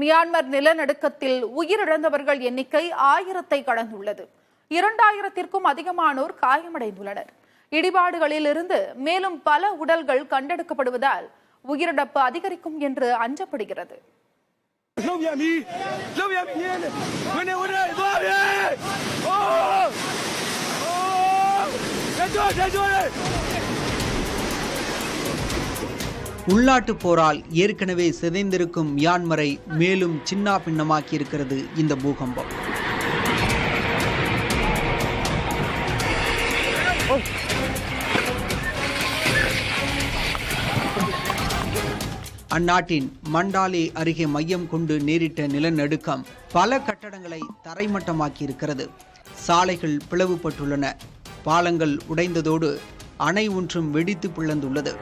Myanmar நிலநடுக்கத்தில் உயிரிழந்தவர்கள் எண்ணிக்கை ஆயிரத்தை கடந்துள்ளது. இரண்டாயிரத்திற்கும் அதிகமானோர் காயமடைந்துள்ளனர். இடிபாடுகளில் இருந்து மேலும் பல உடல்கள் கண்டெடுக்கப்படுவதால் உயிரிழப்பு அதிகரிக்கும் என்று அஞ்சப்படுகிறது. உள்நாட்டுப் போரால் ஏற்கனவே சிதைந்திருக்கும் மியான்மரை மேலும் சின்னா பின்னமாக்கி இருக்கிறது இந்த பூகம்பம். அந்நாட்டின் மண்டாலே அருகே மையம் கொண்டு நேரிட்ட நிலநடுக்கம் பல கட்டடங்களை தரைமட்டமாக்கி இருக்கிறது சாலைகள் பிளவுபட்டுள்ளன. பாலங்கள் உடைந்ததோடு அணை ஒன்றும் வெடித்து பிளந்துள்ளது.